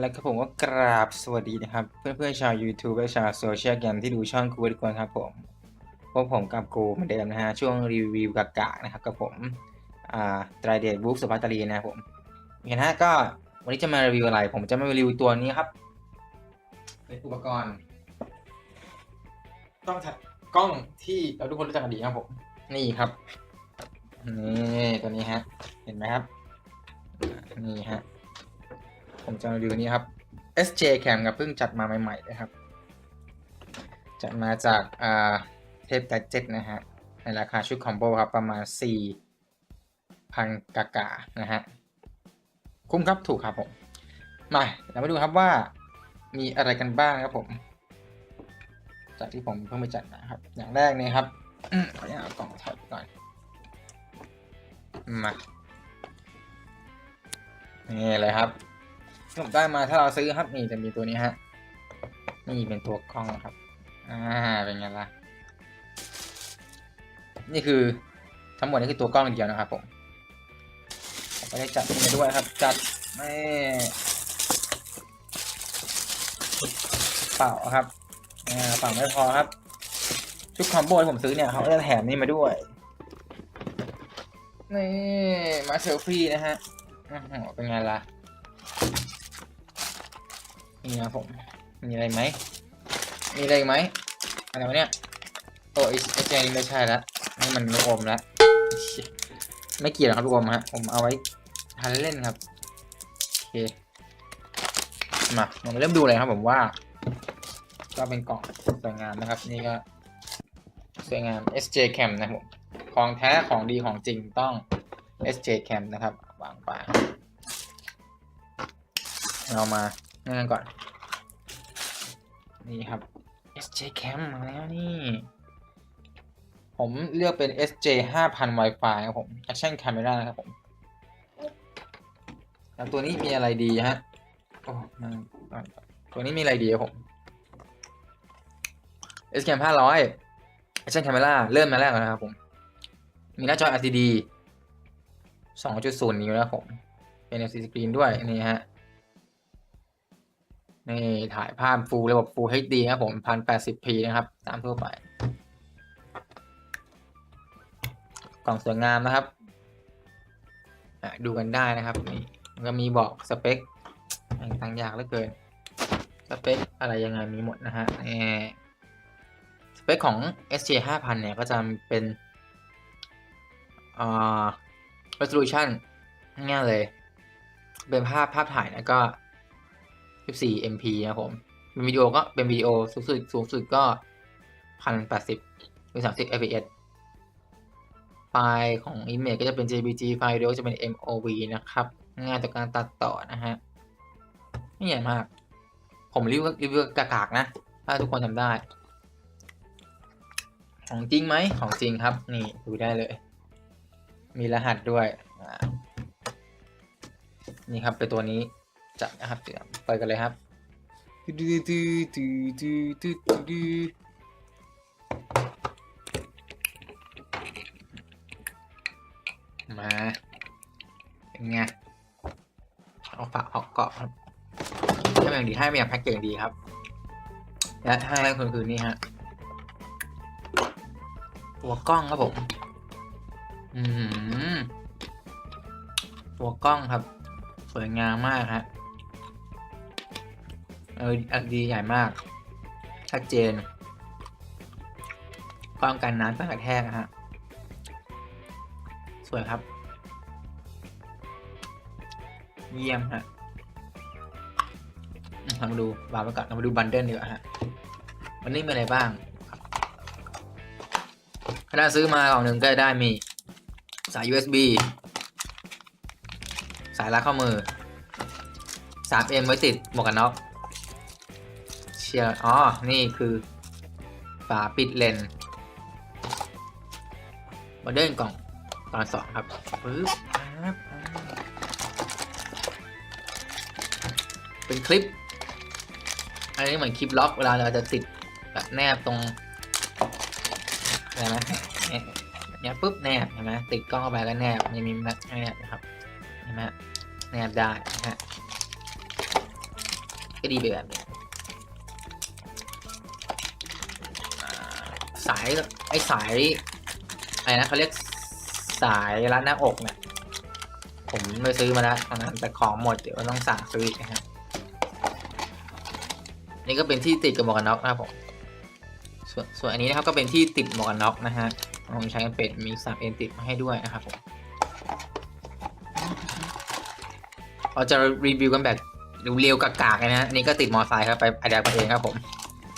แล้วก็ผมก็กราบสวัสดีนะครับ เพื่อนๆชาว YouTube และชาวโซเชียลแกมที่ดูช่องกูทุกคนครับผมพบผมกับกูเหมือนเดิมนะฮะ ช่วงรีวิวกากๆนะครับกับผมอ่าไตรเดดบุ๊กสุภัตตรีนะครับผมเห็นฮะก็วันนี้จะมารีวิวอะไร ผมจะมารีวิวตัวนี้ครับ เป็นอุปกรณ์กล้องถ่ายกล้องที่เราทุกคนรู้จักกันดีครับผม นี่ครับนี่ตัวนี้ฮะ เห็นไหมครับ นี่ฮะ ผมจะมารีวิวนี้ครับ SJ Cam ครับเพิ่งจัดมาใหม่ๆนะครับ จัดมาจากอ่าเทพกัจเจ็ตนะฮะ ในราคาชุดคอมโบครับ ประมาณ 4,000 กากานะฮะ คุ้มครับถูกครับผม มาเรามาดูครับว่ามีอะไรกันบ้างครับผม จากที่ผมเพิ่งไปจัดนะครับ อย่างแรกเนี่ยครับขออนุญาตเอากล่องถอดก่อน มา นี่เลยครับ ที่ผมได้มาถ้าเราซื้อครับนี่จะมีตัวนี้ฮะนี่เป็นตัวกล้องครับ อ่าเป็นไงล่ะ นี่คือทั้งหมดนี่คือตัวกล้องเดียวนะครับผมก็ได้จัดนี่มาด้วยครับ จัดไม่เปล่าครับอ่าเปล่าไม่พอครับ ชุดคอมโบที่ผมซื้อเนี่ยเขาก็จะแถมนี่มาด้วยนี่มาเซลฟี่นะฮะอ๋อเป็นไงล่ะ นี่ครับผม มีอะไรไหม มีอะไรไหมอะไรวะเนี่ย โอ้ไอไอเจนี่ไม่ใช่ละนี่มันลูกอมละเชี่ยไม่เกี่ยวครับลูกอมฮะ ผมเอาไว้ทานเล่นครับ โอเค มาเรามเริ่มดูเลยครับผมว่า ก็เป็นกล่องสวยงามนะครับ นี่ก็สวยงาม SJ Cam นะผม ของแท้ของดีของจริงต้อง SJ Cam นะครับวางไปเรามา เริ่นก่อน นี่ครับ SJ Cam มาแล้วนี่ ผมเลือกเป็น SJ 5000 Wi-Fi ครับผม Action Camera นะครับผมแล้วตัวนี้มีอะไรดีฮะ โอ้มาตัวนี้มีอะไรดีครับผม S Cam 500 Action Camera เริ่มมาแรกแล้วนะครับผม มีหน้าจอ LCD 2.0 นิ้วนะครับผม เป็น LCD screen ด้วย นี่ฮะ นี่ถ่ายภาพ Full ระบบ Full HD ครับผม 1080p นะครับ ตามทั่วไป กล่องสวยงามนะครับ ดูกันได้นะครับ นี่ก็มีบอกสเปคต่างๆอย่างเหลือเกิน สเปคอะไรยังไงมีหมดนะฮะนี่สเปคของ SJ 5000 เนี่ย ก็จะเป็นอ่า resolution ง่ายเลย เป็นภาพภาพถ่ายนะก็ 14 MP นะครับผมเป็นวิดีโอก็เป็นวิดีโอสูงสุดสูงสุดก็ 1080หรือ30 fps ไฟล์ของ Image ก็จะเป็น JPG ไฟล์วิดีโอจะเป็น MOV นะครับ ง่ายต่อการตัดต่อนะฮะ ไม่ใหญ่มาก ผมรีวิวรีวิวกากๆนะ ถ้าทุกคนทำได้ ของจริงไหม ของจริงครับ นี่ดูได้เลย มีรหัสด้วย นี่ครับเป็นตัวนี้ จัดนะครับเดี๋ยวไปกันเลยครับดูดูดูดูดูดูดูมาเป็นไงเอาฝากเอาเกาะครับให้มันอย่างดีให้มันอย่างแพ็กเกจดีครับ และให้คนคือนี่ฮะตัวกล้องครับผม อืมตัวกล้องครับ สวยงามมากฮะ เอออันดีใหญ่มาก ชัดเจนป้องกันน้ำต้านกระแทกนะฮะ สวยครับ เยี่ยมฮะอืมเรามาดูวางไว้ก่อนเรามาดูบันเดิลดีกว่าฮะวันนี้มีอะไรบ้างถ้าซื้อมากล่องหนึ่งก็ได้มี สาย USB สายรัดข้อมือ 3M ไว้ติดหมวกกันน็อก ชียร์อ๋อ นี่คือ ฝาปิดเลนโมเดิลกล่องตอนสองครับปึ๊บเป็นคลิป อันนี้เหมือนคลิปล็อกเวลาเราจะติดแบบแนบตรงอะไรนะเนี่ยเนี่ยปุ๊บแนบเห็นไหมติดกล้องเข้าไปแล้วแนบมันมีแนบนะครับเห็นไหมแนบได้นะฮะก็ดีไปแบบนี้ สายไอ้สายอะไรนะเขาเรียกสายรัดหน้าอกเนี่ยผมไปซื้อมาแล้วตอนนั้นแต่ของหมดเดี๋ยวต้องสั่งซื้ออีกนะฮะนี่ก็เป็นที่ติดกับหมวกกันน็อกนะครับผมส่วนส่วนอันนี้นะครับก็เป็นที่ติดหมวกกันน็อกนะฮะผมใช้เป็ดมีสามเอ็นติดมาให้ด้วยนะครับผมเราจะรีวิวกันแบบเร็วๆกากๆนะฮะนนี้ก็ติดมอไซค์ครับไปอัดแอปมาเองครับผม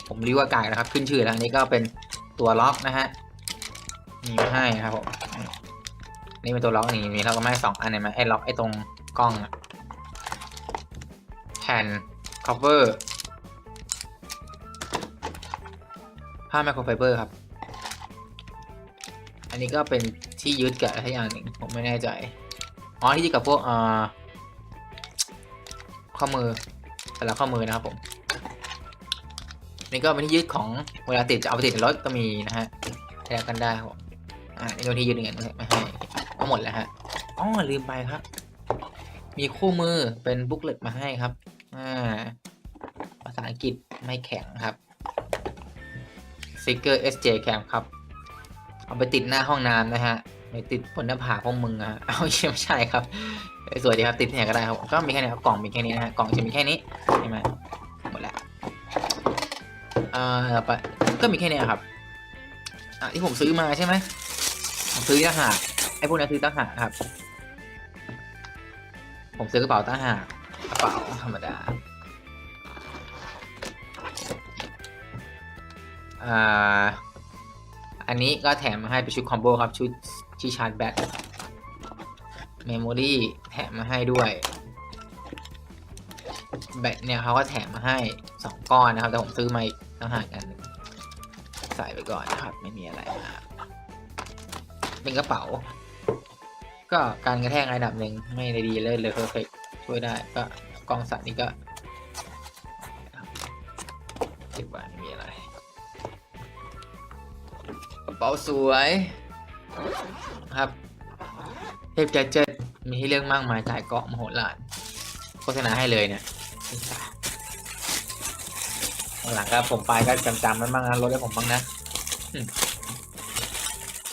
ผมรีวิวกากๆนะครับขึ้นชื่อแล้วนนี้ก็เป็น ตัวล็อกนะฮะมีมาให้ครับผมนี่เป็นตัวล็อกนี่มีเราก็ไม่สองอันเห็นไหมไอ้ล็อกไอ้ตรงกล้องแผ่น cover ผ้าไมโครไฟเบอร์ครับ อันนี้ก็เป็นที่ยึดกับอะไรอย่างหนึ่งผมไม่แน่ใจ อ๋อที่ยึดกับพวกอ่อข้อมือแต่ละข้อมือนะครับผม นี่ก็เป็นที่ยึดของเวลาติดจะเอาไปติดในรถก็มีนะฮะแยกกันได้ครับผมอ่านี่ตัวที่ยึดเงินไม่ให้ก็หมดแล้วฮะอ๋อลืมไปครับ มีคู่มือเป็นบุ๊กเลตมาให้ครับอ่าภาษาอังกฤษไม่แข็งครับสติกเกอร์ SJ Cam ครับ เอาไปติดหน้าห้องน้ำนะฮะไปติดบนหน้าผากพวกมึงอะเอาเชี่ยไม่ใช่ครับเอ้ยสวยดีครับติดที่ไหนก็ได้ครับ ก็มีแค่นี้ครับกล่องมีแค่นี้นะฮะกล่องจะมีแค่นี้ใช่ไหมหมดแล้ว อ่าต่อไปก็มีแค่นี้ครับ อะที่ผมซื้อมาใช่ไหมผมซื้อตั้งหากไอ้พวกนี้ซื้อตั้งหากครับ ผมซื้อกระเป๋าตั้งหากกระเป๋าธรรมดา อ่า อันนี้ก็แถมมาให้เป็นชุดคอมโบครับ ชุดที่ชาร์จแบตเมมโมรี่แถมมาให้ด้วยแบตเนี่ยเขาก็แถมมาให้สองก้อนนะครับ แต่ผมซื้อมาอีก ต่างห่างกันใส่ไปก่อนนะครับ ไม่มีอะไรมากเป็นกระเป๋า ก็การกระแทกระดับหนึ่งไม่ได้ดีเลยเลยเพอร์เฟกช่วยได้ก็กล้องสัตว์นี่ก็เก็บไว้ไม่มีอะไร กระเป๋าสวยครับ เทพแกเจ็ตมีให้เลือกมากมายจ่ายเกาะมโหฬารโฆษณาให้เลยเนี่ย หลังก็ผมไปก็จำจำๆมันบ้างนะลดให้ผมบ้างนะอืม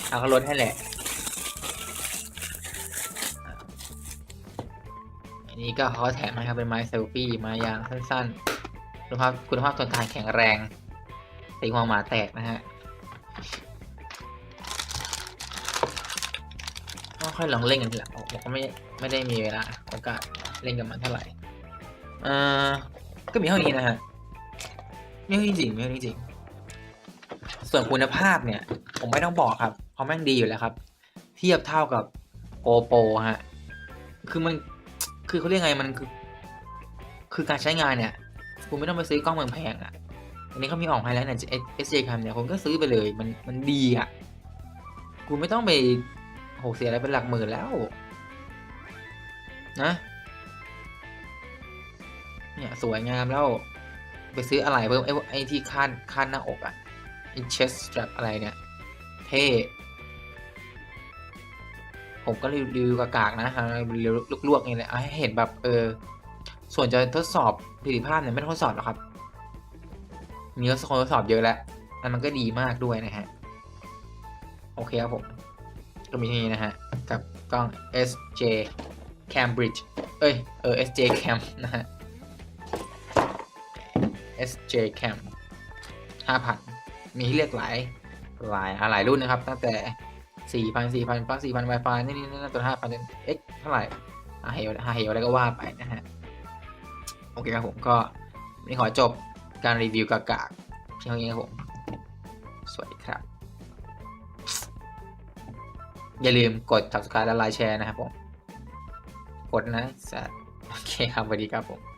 เอาก็ลดให้แหละ อันนี้ก็เขาแถมมาครับเป็นไม้เซลฟี่ไม้ยางสั้นๆ คุณภาพคุณภาพทนทานแข็งแรงตีหัวหมาแตกนะฮะก็ค่อยลองเล่นกันทีหลังผมก็ไม่ไม่ได้มีเวลาโอกาสเล่นกับมันเท่าไหร่เอ่อก็มีเท่านี้นะฮะ ไม่จริงไม่จริง ส่วนคุณภาพเนี่ย ผมไม่ต้องบอกครับเพราะแม่งดีอยู่แล้วครับ เทียบเท่ากับโกโปรฮะ คือมันคือเขาเรียกไงมันคือ คือการใช้งานเนี่ยคุณไม่ต้องไปซื้อกล้องแพงๆอะอันนี้เขามีออกให้แล้วเนี่ย SJ Cam เนี่ยผมก็ซื้อไปเลยมันมันดีอะคุณไม่ต้องไปโหเสียอะไรเป็นหลักหมื่นแล้ว นะ เนี่ยสวยงามแล้ว ไปซื้ออะไรเพิ่มไอ้ไอ้ที่คาดคาดหน้าอกอะไอ้เชสส t ตร p อะไรเนี่ย เท่ผมก็รีวิวกากๆนะฮะรีวิวลวกๆนี่แหละให้เห็นแบบเออ ส่วนจะทดสอบประสิทธิภาพเนี่ยไม่ต้องทดสอบหรอกครับ มีคนทดสอบเยอะแล้วแล้วมันก็ดีมากด้วยนะฮะ โอเคครับผม ก็มีที่นี้นะฮะ กับกล้อง SJ Cambridge เอ้ย เออ SJ Cam นะฮะ SJ Cam 5,000 มีให้เลือกหลายหลายหลายรุ่นนะครับ ตั้งแต่ 4,000 4,000ปัก4,000 Wi-Fi นี่นี่นั่นตัว5,000จน X เท่าไหร่อาเฮลอาเฮลอะไรก็ว่าไปนะฮะ โอเคครับผมก็วันนี้ขอจบการรีวิวกากากเพียงเท่านี้ครับผม สวัสดีครับ อย่าลืมกด subscribe และไลค์แชร์นะครับผม กดนะสัตว์โอเคครับสวัสดีครับผม